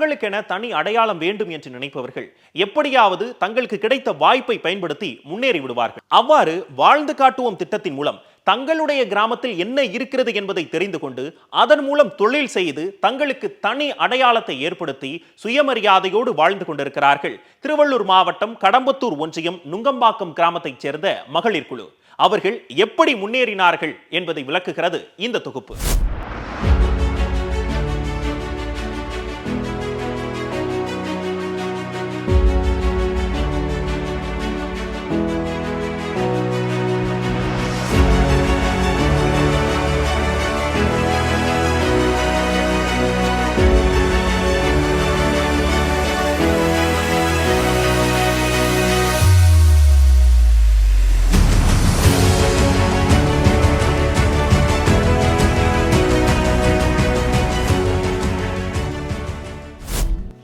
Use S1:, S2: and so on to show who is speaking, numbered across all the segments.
S1: தங்களுக்கென தனி அடையாளம் வேண்டும் என்று நினைப்பவர்கள் எப்படியாவது தங்களுக்கு கிடைத்த வாய்ப்பை பயன்படுத்தி முன்னேறி விடுவார்கள். அவ்வாறு வாழ்ந்து காட்டுவோம் திட்டத்தின் மூலம் தங்களுடைய கிராமத்தில் என்ன இருக்கிறது என்பதை தெரிந்து கொண்டு அதன் மூலம் தொழில் செய்து தங்களுக்கு தனி அடையாளத்தை ஏற்படுத்தி சுயமரியாதையோடு வாழ்ந்து கொண்டிருக்கிறார்கள். திருவள்ளூர் மாவட்டம் கடம்பத்தூர் ஒன்றியம் நுங்கம்பாக்கம் கிராமத்தைச் சேர்ந்த மகளிர் குழு. அவர்கள் எப்படி முன்னேறினார்கள் என்பதை விளக்குகிறது இந்த தொகுப்பு.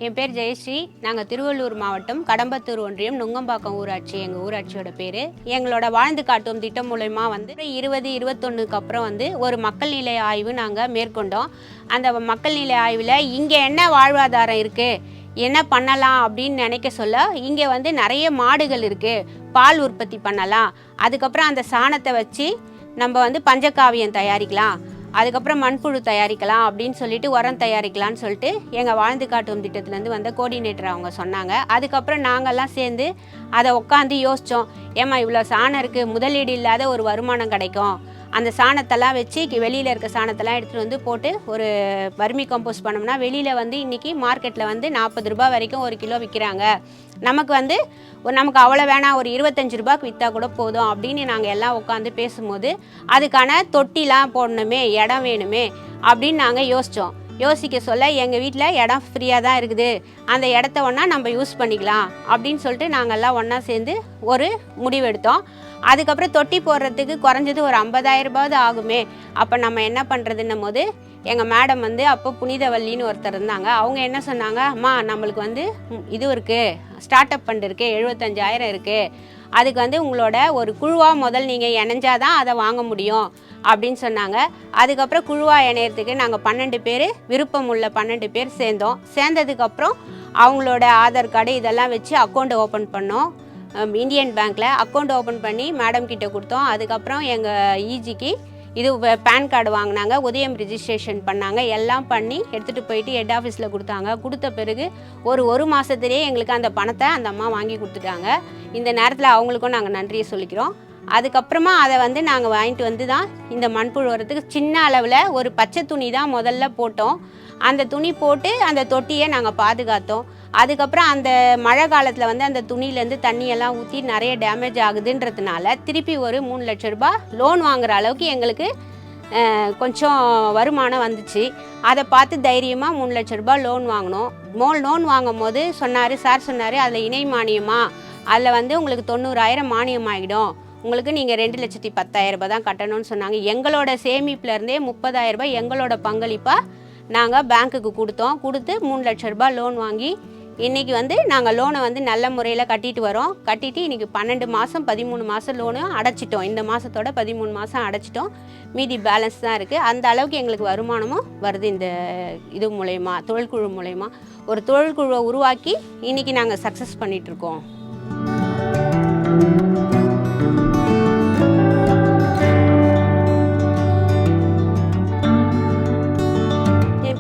S2: என் பேர் ஜெயஸ்ரீ. நாங்கள் திருவள்ளூர் மாவட்டம் கடம்பத்தூர் ஒன்றியம் நுங்கம்பாக்கம் ஊராட்சி. எங்கள் ஊராட்சியோட பேர். எங்களோட வாழ்ந்து காட்டும் திட்டம் மூலயமா வந்து இருபது இருபத்தொன்னுக்கு அப்புறம் வந்து ஒரு மக்கள் நிலை ஆய்வு நாங்கள் மேற்கொண்டோம். அந்த மக்கள் நிலை ஆய்வில் இங்கே என்ன வாழ்வாதாரம் இருக்குது என்ன பண்ணலாம் அப்படின்னு நினைக்க சொல்ல இங்கே வந்து நிறைய மாடுகள் இருக்குது பால் உற்பத்தி பண்ணலாம். அதுக்கப்புறம் அந்த சாணத்தை வச்சு நம்ம வந்து பஞ்சகாவியம் தயாரிக்கலாம். அதுக்கப்புறம் மண்புழு தயாரிக்கலாம் அப்படின்னு சொல்லிட்டு உரம் தயாரிக்கலாம்னு சொல்லிட்டு எங்கள் வாழ்ந்து காட்டும் திட்டத்துலேருந்து வந்த கோஆர்டினேட்டர் அவங்க சொன்னாங்க. அதுக்கப்புறம் நாங்கள்லாம் சேர்ந்து அதை உட்காந்து யோசித்தோம் ஏம்மா இவ்வளோ சாணம் இருக்குது முதலீடு இல்லாத ஒரு வருமானம் கிடைக்கும். அந்த சாணத்தெல்லாம் வச்சு வெளியில் இருக்க சாணத்தெல்லாம் எடுத்துகிட்டு வந்து போட்டு ஒரு வர்மி கம்போஸ்ட் பண்ணோம்னா வெளியில் வந்து இன்றைக்கி மார்க்கெட்டில் வந்து நாற்பது ரூபாய் வரைக்கும் ஒரு கிலோ விற்கிறாங்க நமக்கு வந்து ஒரு நமக்கு அவ்வளோ வேணாம் ஒரு இருபத்தஞ்சு ரூபாய்க்கு விற்றா கூட போதும் அப்படின்னு நாங்கள் எல்லாம் உட்காந்து பேசும்போது அதுக்கான தொட்டிலாம் போடணுமே இடம் வேணுமே அப்படின்னு நாங்கள் யோசித்தோம் யோசிக்க சொல்ல எங்கள் வீட்டில் இடம் ஃப்ரீயாக தான் இருக்குது. அந்த இடத்த ஒன்றா நம்ம யூஸ் பண்ணிக்கலாம். அப்படின்னு சொல்லிட்டு நாங்கள்லாம் ஒன்றா சேர்ந்து ஒரு முடிவெடுத்தோம் அதுக்கப்புறம் தொட்டி போடுறதுக்கு குறைஞ்சது ஒரு ஐம்பதாயிரரூபாவது ஆகுமே. அப்போ நம்ம என்ன பண்ணுறதுன்னும் போது எங்கள் மேடம் வந்து அப்போ புனிதவல்லின்னு ஒருத்தர் இருந்தாங்க. அவங்க என்ன சொன்னாங்க அம்மா நம்மளுக்கு வந்து இது இருக்குது ஸ்டார்ட் அப் ஃபண்ட் இருக்குது எழுபத்தஞ்சாயிரம் இருக்குது அதுக்கு வந்து உங்களோட ஒரு குழுவாக முதல் நீங்கள் இணைஞ்சாதான் அதை வாங்க முடியும் அப்படின்னு சொன்னாங்க. அதுக்கப்புறம் குழுவாக இணையறதுக்கு நாங்கள் பன்னெண்டு பேர் விருப்பம் உள்ள பன்னெண்டு பேர் சேர்ந்தோம். சேர்ந்ததுக்கப்புறம் அவங்களோட ஆதார் கார்டு இதெல்லாம் வச்சு அக்கௌண்ட் ஓப்பன் பண்ணோம். இந்தியன் பேங்க்கில் அக்கௌண்ட் ஓப்பன் பண்ணி மேடம் கிட்ட கொடுத்தோம். அதுக்கப்புறம் எங்கள் இஜிக்கு இது பேன் கார்டு வாங்கினாங்க உதயம் ரிஜிஸ்ட்ரேஷன் பண்ணாங்க எல்லாம் பண்ணி எடுத்துகிட்டு போயிட்டு ஹெட் ஆஃபீஸில் கொடுத்தாங்க. கொடுத்த பிறகு ஒரு ஒரு மாதத்துலேயே எங்களுக்கு அந்த பணத்தை அந்த அம்மா வாங்கி கொடுத்துட்டாங்க. இந்த நேரத்தில் அவங்களுக்கும் நாங்கள் நன்றியை சொல்லிக்கிறோம். அதுக்கப்புறமா அதை வந்து நாங்கள் வாங்கிட்டு வந்து தான் இந்த மண்புழு வரத்துக்கு சின்ன அளவில் ஒரு பச்சை துணி தான் முதல்ல போட்டோம். அந்த துணி போட்டு அந்த தொட்டியை நாங்கள் பாதுகாத்தோம். அதுக்கப்புறம் அந்த மழை காலத்தில் வந்து அந்த துணியிலேருந்து தண்ணியெல்லாம் ஊற்றி நிறைய டேமேஜ் ஆகுதுன்றதுனால திருப்பி ஒரு மூணு லட்ச ரூபாய் லோன் வாங்குற அளவுக்கு எங்களுக்கு கொஞ்சம் வருமானம் வந்துச்சு. அதை பார்த்து தைரியமாக மூணு லட்ச ரூபாய் லோன் வாங்கினோம். மோ லோன் வாங்கும் போது சொன்னார் சார் சொன்னார் அதில் இணை மானியமா? அதில் வந்து உங்களுக்கு தொண்ணூறாயிரம் மானியம் ஆகிடும் உங்களுக்கு நீங்கள் ரெண்டு லட்சத்தி பத்தாயிரம் ரூபாய் தான் கட்டணும்னு சொன்னாங்க. எங்களோட சேமிப்புலேருந்தே முப்பதாயிரம் ரூபாய் எங்களோட பங்களிப்பாக நாங்கள் பேங்க்குக்கு கொடுத்தோம். கொடுத்து மூணு லட்ச ரூபாய் லோன் வாங்கி இன்றைக்கி வந்து நாங்கள் லோனை வந்து நல்ல முறையில் கட்டிட்டு வரோம். கட்டிட்டு இன்றைக்கி பன்னெண்டு மாதம் பதிமூணு மாதம் லோனு அடைச்சிட்டோம். இந்த மாதத்தோட பதிமூணு மாதம் அடைச்சிட்டோம். மீதி பேலன்ஸ் தான் இருக்குது அந்த அளவுக்கு எங்களுக்கு வருமானமும் வருது இந்த இது மூலயமா தொழில்குழு மூலயமா. ஒரு தொழில்குழுவை உருவாக்கி இன்றைக்கி நாங்கள் சக்ஸஸ் பண்ணிகிட்ருக்கோம்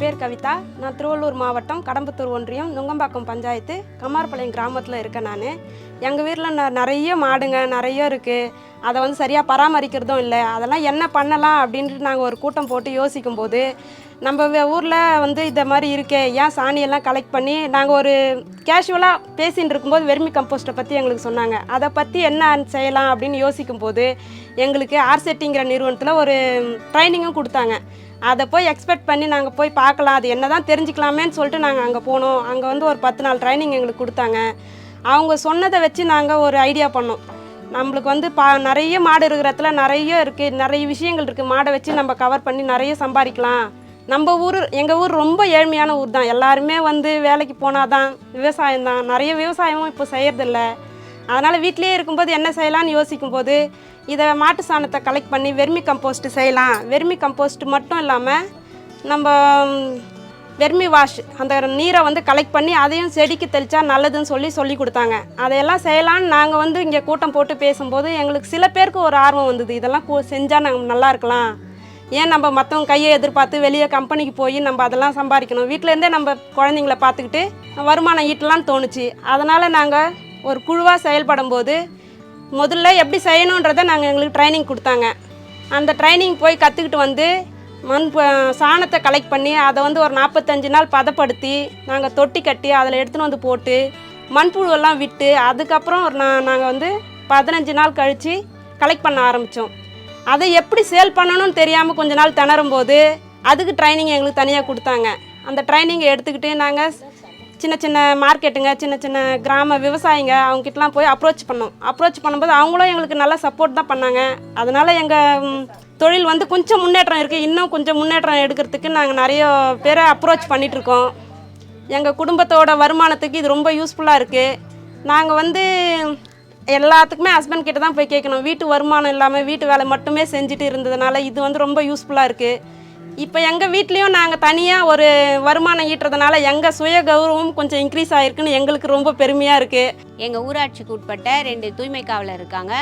S3: பேர் கவிதா. நான் திருவள்ளூர் மாவட்டம் கடம்பத்தூர் ஒன்றியம் நுங்கம்பாக்கம் பஞ்சாயத்து கமார்பாளையம் கிராமத்தில் இருக்கேன் நான். எங்கள் வீட்டில் ந நிறைய மாடுங்க நிறைய இருக்குது அதை வந்து சரியாக பராமரிக்கிறதும் இல்லை. அதெல்லாம் என்ன பண்ணலாம் அப்படின்ட்டு நாங்கள் ஒரு கூட்டம் போட்டு யோசிக்கும் போது நம்ம ஊரில் வந்து இந்த மாதிரி இருக்கே ஏன் சாணியெல்லாம் கலெக்ட் பண்ணி நாங்கள் ஒரு கேஷுவலாக பேசின்னு இருக்கும்போது வெர்மி கம்போஸ்ட்டை பற்றி எங்களுக்கு சொன்னாங்க. அதை பற்றி என்ன செய்யலாம் அப்படின்னு யோசிக்கும் போது எங்களுக்கு ஆர்செட்டிங்கிற நிறுவனத்தில் ஒரு ட்ரைனிங்கும் கொடுத்தாங்க. அதை போய் எக்ஸ்பெக்ட் பண்ணி நாங்கள் போய் பார்க்கலாம். அது என்ன தான் தெரிஞ்சுக்கலாமேன்னு சொல்லிட்டு நாங்கள் அங்கே போனோம். அங்கே வந்து ஒரு பத்து நாள் ட்ரைனிங் எங்களுக்கு கொடுத்தாங்க. அவங்க சொன்னதை வச்சு நாங்கள் ஒரு ஐடியா பண்ணோம். நம்மளுக்கு வந்து பா நிறைய மாடு இருக்கிற இடத்துல நிறைய இருக்குது நிறைய விஷயங்கள் இருக்குது மாடை வச்சு நம்ம கவர் பண்ணி நிறைய சம்பாதிக்கலாம். நம்ம ஊர் எங்கள் ஊர் ரொம்ப ஏழ்மையான ஊர் தான். எல்லாருமே வந்து வேலைக்கு போனால் தான் விவசாயம் தான். நிறைய விவசாயமும் இப்போ செய்கிறதில்ல அதனால் வீட்டிலேயே இருக்கும்போது என்ன செய்யலாம்னு யோசிக்கும்போது இதை மாட்டு சாணத்தை கலெக்ட் பண்ணி வெர்மி கம்போஸ்ட் செய்யலாம். வெர்மி கம்போஸ்ட் மட்டும் இல்லாமல் நம்ம வெர்மி வாஷ் அந்த நீரை வந்து கலெக்ட் பண்ணி அதையும் செடிக்கு தெளித்தா நல்லதுன்னு சொல்லி சொல்லி கொடுத்தாங்க. அதையெல்லாம் செய்யலான்னு நாங்கள் வந்து இங்கே கூட்டம் போட்டு பேசும்போது எங்களுக்கு சில பேருக்கு ஒரு ஆர்வம் வந்தது. இதெல்லாம் செஞ்சால் நாங்கள் நல்லா இருக்கலாம். ஏன் நம்ம மற்றவங்க கையை எதிர்பார்த்து வெளியே கம்பெனிக்கு போய் நம்ம அதெல்லாம் சம்பாதிக்கணும். வீட்டிலேருந்தே நம்ம குழந்தைங்கள பார்த்துக்கிட்டு வருமானம் ஈட்டலாம்னு தோணுச்சு. அதனால் நாங்கள் ஒரு குழுவாக செயல்படும் போது முதல்ல எப்படி செய்யணுன்றதை நாங்கள் எங்களுக்கு ட்ரைனிங் கொடுத்தாங்க. அந்த ட்ரைனிங் போய் கற்றுக்கிட்டு வந்து மண் சாணத்தை கலெக்ட் பண்ணி அதை வந்து ஒரு நாற்பத்தஞ்சு நாள் பதப்படுத்தி நாங்கள் தொட்டி கட்டி அதில் எடுத்துன்னு வந்து போட்டு மண்புழுவெல்லாம் விட்டு அதுக்கப்புறம் ஒரு நான் நாங்கள் வந்து பதினஞ்சு நாள் கழித்து கலெக்ட் பண்ண ஆரம்பித்தோம் அதை எப்படி சேல் பண்ணணும்னு தெரியாமல் கொஞ்ச நாள் திணறும் போது அதுக்கு ட்ரைனிங் எங்களுக்கு தனியாக கொடுத்தாங்க. அந்த ட்ரைனிங்கை எடுத்துக்கிட்டு நாங்கள் சின்ன சின்ன மார்க்கெட்டுங்க சின்ன சின்ன கிராம விவசாயிங்க அவங்ககிட்டலாம் போய் அப்ரோச் பண்ணோம். அப்ரோச் பண்ணும்போது அவங்களும் எங்களுக்கு நல்லா சப்போர்ட் தான் பண்ணாங்க. அதனால் எங்கள் தொழில் வந்து கொஞ்சம் முன்னேற்றம் இருக்குது இன்னும் கொஞ்சம் முன்னேற்றம் எடுக்கிறதுக்கு நாங்கள் நிறைய பேரை அப்ரோச் பண்ணிகிட்ருக்கோம் எங்கள் குடும்பத்தோட வருமானத்துக்கு இது ரொம்ப யூஸ்ஃபுல்லாக இருக்குது நாங்கள் வந்து எல்லாத்துக்குமே ஹஸ்பண்ட் கிட்ட தான் போய் கேட்கணும். வீட்டு வருமானம் இல்லாமல் வீட்டு வேலை மட்டுமே செஞ்சுட்டு இருந்ததுனால இது வந்து ரொம்ப யூஸ்ஃபுல்லாக இருக்குது இப்போ எங்கள் வீட்லேயும் நாங்கள் தனியாக ஒரு வருமானம் ஈட்டுறதுனால எங்கள் சுய கௌரவம் கொஞ்சம் இன்க்ரீஸ் ஆகிருக்குன்னு எங்களுக்கு ரொம்ப பெருமையாக இருக்குது
S2: எங்கள் ஊராட்சிக்கு உட்பட்ட ரெண்டு தூய்மை காவலர் இருக்காங்க.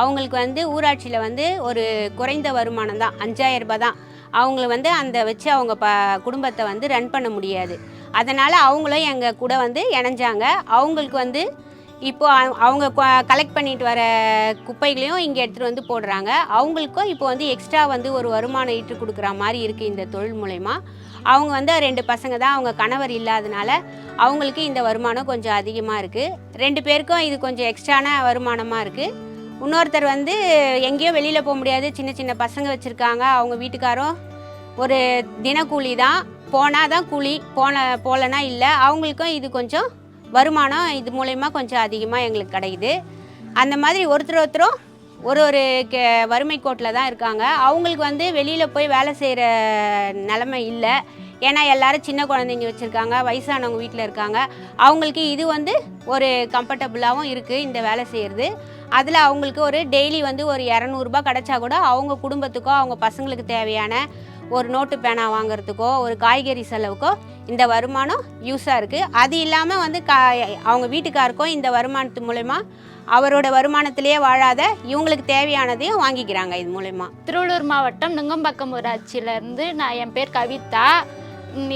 S2: அவங்களுக்கு வந்து ஊராட்சியில் வந்து ஒரு குறைந்த வருமானம் தான் அஞ்சாயிரம் ரூபாய் தான். அவங்கள வந்து அந்த வச்சு அவங்க ப குடும்பத்தை வந்து ரன் பண்ண முடியாது. அதனால் அவங்களும் எங்கள் கூட வந்து இணைஞ்சாங்க. அவங்களுக்கு வந்து இப்போ அவங்க கலெக்ட் பண்ணிட்டு வர குப்பைகளையும் இங்கே எடுத்துகிட்டு வந்து போடுறாங்க. அவங்களுக்கும் இப்போ வந்து எக்ஸ்ட்ரா வந்து ஒரு வருமானம் ஈட்டு கொடுக்குற மாதிரி இருக்குது இந்த தொழில் மூலயமா. அவங்க வந்து ரெண்டு பசங்க தான் அவங்க கணவர் இல்லாதனால அவங்களுக்கு இந்த வருமானம் கொஞ்சம் அதிகமாக இருக்குது ரெண்டு பேருக்கும் இது கொஞ்சம் எக்ஸ்ட்ரான வருமானமாக இருக்குது இன்னொருத்தர் வந்து எங்கேயோ வெளியில் போக முடியாது. சின்ன சின்ன பசங்க வச்சுருக்காங்க. அவங்க வீட்டுக்காரும் ஒரு தினக்கூலி தான். போனால் தான் கூலி போன போகலனா இல்லை. அவங்களுக்கும் இது கொஞ்சம் வருமானம் இது மூலயமா கொஞ்சம் அதிகமாக எங்களுக்கு கிடைக்குது அந்த மாதிரி ஒருத்தர் ஒருத்தரும் ஒரு ஒரு கே வறுமை கோட்டில் தான் இருக்காங்க. அவங்களுக்கு வந்து வெளியில் போய் வேலை செய்கிற நிலமை இல்லை. ஏன்னா எல்லாரும் சின்ன குழந்தைங்க வச்சுருக்காங்க வயசானவங்க வீட்டில் இருக்காங்க. அவங்களுக்கு இது வந்து ஒரு கம்ஃபர்டபுளாகவும் இருக்குது இந்த வேலை செய்கிறது அதில் அவங்களுக்கு ஒரு டெய்லி வந்து ஒரு இரநூறுபா கிடச்சா கூட அவங்க குடும்பத்துக்கோ அவங்க பசங்களுக்கு தேவையான ஒரு நோட்டு பேனா வாங்குறதுக்கோ ஒரு காய்கறி செலவுக்கோ இந்த வருமானம் யூஸாக இருக்குது அது இல்லாமல் வந்து கா அவங்க வீட்டுக்காருக்கும் இந்த வருமானத்து மூலயமா அவரோட வருமானத்திலேயே வாழாத இவங்களுக்கு தேவையானதையும் வாங்கிக்கிறாங்க இது மூலயமா.
S4: திருவள்ளூர் மாவட்டம் நுங்கம்பாக்கம் ஊராட்சியிலேருந்து நான் என் பேர் கவிதா.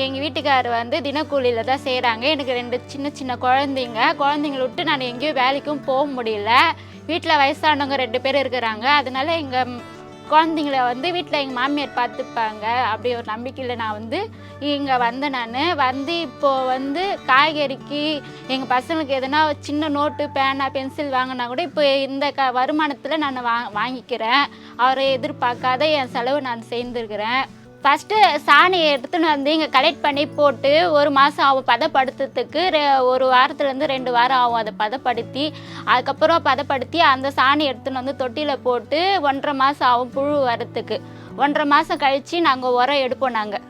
S4: எங்கள் வீட்டுக்காரர் வந்து தினக்கூலியில் தான் செய்கிறாங்க எனக்கு ரெண்டு சின்ன சின்ன குழந்தைங்க. குழந்தைங்கள விட்டு நான் எங்கேயும் வேலைக்கும் போக முடியல. வீட்டில் வயசானவங்க ரெண்டு பேர் இருக்கிறாங்க. அதனால எங்கள் குழந்தைங்கள வந்து வீட்டில் எங்கள் மாமியார் பார்த்துப்பாங்க அப்படி ஒரு நம்பிக்கையில் நான் வந்து இங்கே வந்தேன் நான். வந்து இப்போது வந்து காய்கறிக்கு எங்கள் பசங்களுக்கு எதனா சின்ன நோட்டு பேனா பென்சில் வாங்கினா கூட இப்போ இந்த க வருமானத்தில் நான் வா வாங்கிக்கிறேன். அவரை எதிர்பார்க்காத என் செலவு நான் சேர்ந்துருக்கிறேன். ஃபஸ்ட்டு சாணியை எடுத்துன்னு வந்து இங்கே கலெக்ட் பண்ணி போட்டு ஒரு மாதம் ஆகும் பதப்படுத்துறதுக்கு. ரெ- ஒரு வாரத்துலேருந்து ரெண்டு வாரம் ஆகும் அதை பதப்படுத்தி. அதுக்கப்புறம் பதப்படுத்தி அந்த சாணி எடுத்துன்னு வந்து தொட்டியில் போட்டு ஒன்றரை மாதம் ஆகும் புழு வரத்துக்கு ஒன்றரை மாதம் கழித்து நாங்கள் உரம் எடுப்போம் நாங்கள்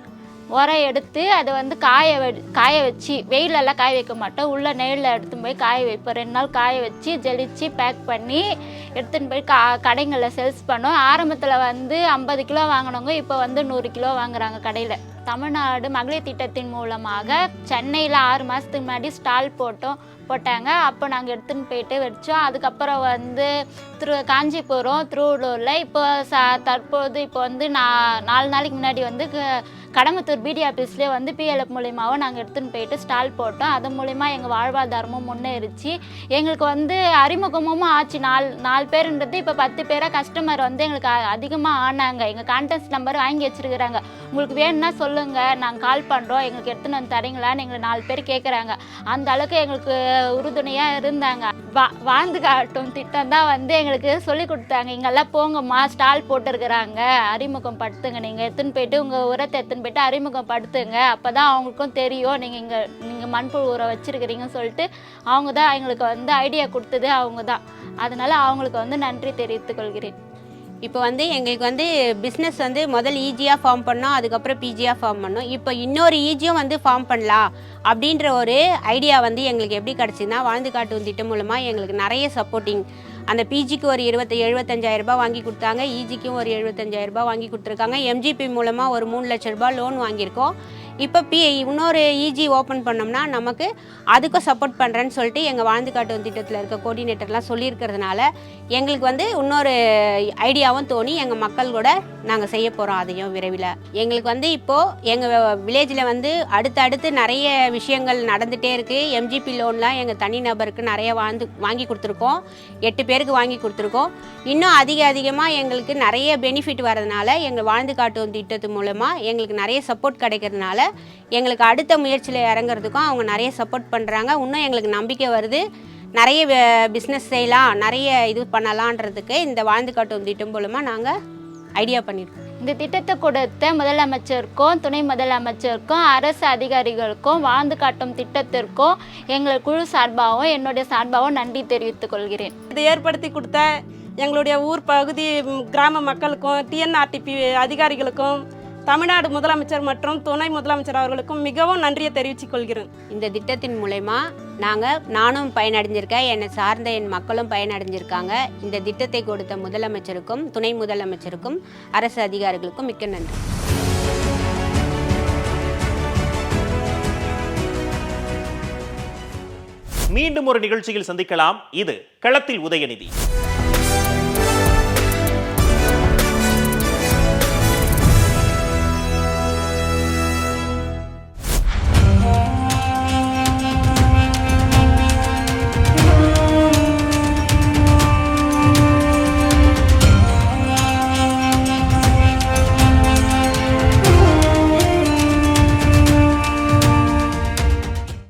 S4: உரம் எடுத்து அதை வந்து காய வெ காய வச்சு வெயிலெல்லாம் காய வைக்க மாட்டோம். உள்ளே நெயிலில் எடுத்துன்னு போய் காய வைப்போம். ரெண்டு நாள் காய வச்சு ஜெலிச்சு பேக் பண்ணி எடுத்துன்னு போய் கா கடைங்களில் சேல்ஸ் பண்ணோம். ஆரம்பத்தில் வந்து ஐம்பது கிலோ வாங்கினவங்க இப்போ வந்து நூறு கிலோ வாங்குறாங்க கடையில். தமிழ்நாடு மகளிர் திட்டத்தின் மூலமாக சென்னையில் ஆறு மாதத்துக்கு முன்னாடி ஸ்டால் போட்டோம் போட்டாங்க. அப்போ நாங்கள் எடுத்துன்னு போயிட்டு வச்சோம். அதுக்கப்புறம் வந்து திரு காஞ்சிபுரம் திருவள்ளூரில் இப்போ ச தற்போது இப்போ வந்து நான் நாலு நாளைக்கு முன்னாடி வந்து க- கடம்பத்தூர் பிடி ஆஃபீஸ்லேயே வந்து பிஎல்எஃப் மூலியமாகவும் நாங்கள் எடுத்துன்னு போயிட்டு ஸ்டால் போட்டோம். அது மூலிமா எங்கள் வாழ்வாதாரமும் முன்னேறிச்சு. எங்களுக்கு வந்து அறிமுகமும் ஆச்சு. நாலு நாலு பேருன்றது இப்போ பத்து பேராக கஸ்டமர் வந்து எங்களுக்கு அதிகமாக ஆனாங்க. எங்கள் கான்டாக்ட் நம்பர் வாங்கி வச்சிருக்கிறாங்க. உங்களுக்கு வேணும்னா சொல்லுங்கள் நாங்கள் கால் பண்ணுறோம் எங்களுக்கு எடுத்துன்னு வந்து தரீங்களான்னு எங்களை நாலு பேர் கேட்குறாங்க அந்த அளவுக்கு எங்களுக்கு உறுதுணையாக இருந்தாங்க. வா வாழ்ந்து காட்டும் திட்டம் தான் வந்து எங்களுக்கு சொல்லி கொடுத்தாங்க. இங்கெல்லாம் போங்கம்மா. ஸ்டால் போட்டிருக்கிறாங்க. அறிமுகம் படுத்துங்க நீங்கள் எடுத்துன்னு போயிட்டு உங்கள் உரத்தை எடுத்துன்னு போயிட்டு அறிமுகப்படுத்துங்க அப்போ தான் அவங்களுக்கும் தெரியும். நீங்கள் இங்கே நீங்கள் மண்புழு உரம் வச்சுருக்கிறீங்கன்னு சொல்லிட்டு அவங்க தான் எங்களுக்கு வந்து ஐடியா கொடுத்தது அவங்க தான். அதனால் அவங்களுக்கு வந்து நன்றி தெரிவித்துக் கொள்கிறேன்.
S2: இப்போ வந்து எங்களுக்கு வந்து பிஸ்னஸ் வந்து முதல் ஈஜியாக ஃபார்ம் பண்ணோம். அதுக்கப்புறம் பிஜியாக ஃபார்ம் பண்ணோம். இப்போ இன்னொரு ஈஜியும் வந்து ஃபார்ம் பண்ணலாம் அப்படின்ற ஒரு ஐடியா வந்து எங்களுக்கு எப்படி கிடச்சிதுன்னா வாழ்ந்து காட்டும் திட்டம் மூலமாக எங்களுக்கு நிறைய சப்போர்ட்டிங் அந்த பிஜிக்கு ஒரு இருபத்தி எழுபத்தஞ்சாயிரம் ரூபாய் வாங்கி கொடுத்தாங்க. இஜிக்கும் ஒரு எழுபத்தஞ்சாயிரம் ரூபாய் வாங்கி கொடுத்துருக்காங்க. எம்ஜிபி மூலமாக ஒரு மூணு லட்ச ரூபாய் லோன் வாங்கியிருக்கோம். இப்போ பி இன்னொரு இஜி ஓப்பன் பண்ணோம்னா நமக்கு அதுக்கும் சப்போர்ட் பண்ணுறேன்னு சொல்லிட்டு எங்கள் வாழ்ந்து காட்டும் திட்டத்தில் இருக்க கோஆர்டினேட்டர்லாம் சொல்லியிருக்கிறதுனால எங்களுக்கு வந்து இன்னொரு ஐடியாவும் தோணி எங்கள் மக்கள் கூட நாங்கள் செய்ய போகிறோம் அதையும் விரைவில். எங்களுக்கு வந்து இப்போது எங்கள் வில்லேஜில் வந்து அடுத்தடுத்து நிறைய விஷயங்கள் நடந்துகிட்டே இருக்குது எம்ஜிபி லோன்லாம் எங்கள் தனிநபருக்கு நிறைய வாழ்ந்து வாங்கி கொடுத்துருக்கோம். எட்டு பேருக்கு வாங்கி கொடுத்துருக்கோம். இன்னும் அதிக அதிகமாக எங்களுக்கு நிறைய பெனிஃபிட் வரதுனால எங்கள் வாழ்ந்து காட்டும் திட்டத்து மூலமாக எங்களுக்கு நிறைய சப்போர்ட் கிடைக்கிறதுனால எங்களுக்கு அடுத்த முயற்சியில் இறங்குறதுக்கும் அவங்க நிறைய சப்போர்ட் பண்ணுறாங்க இன்னும் எங்களுக்கு நம்பிக்கை வருது. நிறைய பிஸ்னஸ் செய்யலாம் நிறைய இது பண்ணலான்றதுக்கு இந்த வாழ்ந்து காட்டும் திட்டம் மூலமாக நாங்கள் ஐடியா பண்ணியிருக்கோம்
S4: இந்த திட்டத்தை கொடுத்த முதலமைச்சருக்கும் துணை முதலமைச்சருக்கும் அரசு அதிகாரிகளுக்கும் வாழ்ந்து காட்டும் திட்டத்திற்கும் எங்கள் குழு சார்பாகவும் என்னுடைய சார்பாகவும் நன்றி தெரிவித்துக் கொள்கிறேன்.
S3: இதை ஏற்படுத்தி கொடுத்த எங்களுடைய ஊர் பகுதி கிராம மக்களுக்கும் டிஎன்ஆர்டிபி அதிகாரிகளுக்கும் தமிழ்நாடு முதலமைச்சர் மற்றும் துணை முதலமைச்சர் அவர்களுக்கும் மிகவும் நன்றியை தெரிவித்துக் கொள்கிறேன்.
S2: இந்த திட்டத்தின் மூலயமா நாங்கள் நானும் பயனடைஞ்சிருக்கேன் என்னை சார்ந்த என் மக்களும் பயனடைஞ்சிருக்காங்க. இந்த திட்டத்தை கொடுத்த முதலமைச்சருக்கும் துணை முதலமைச்சருக்கும் அரசு அதிகாரிகளுக்கும் மிக்க நன்றி.
S1: மீண்டும் ஒரு நிகழ்ச்சியில் சந்திக்கலாம். இது களத்தில் உதயநிதி.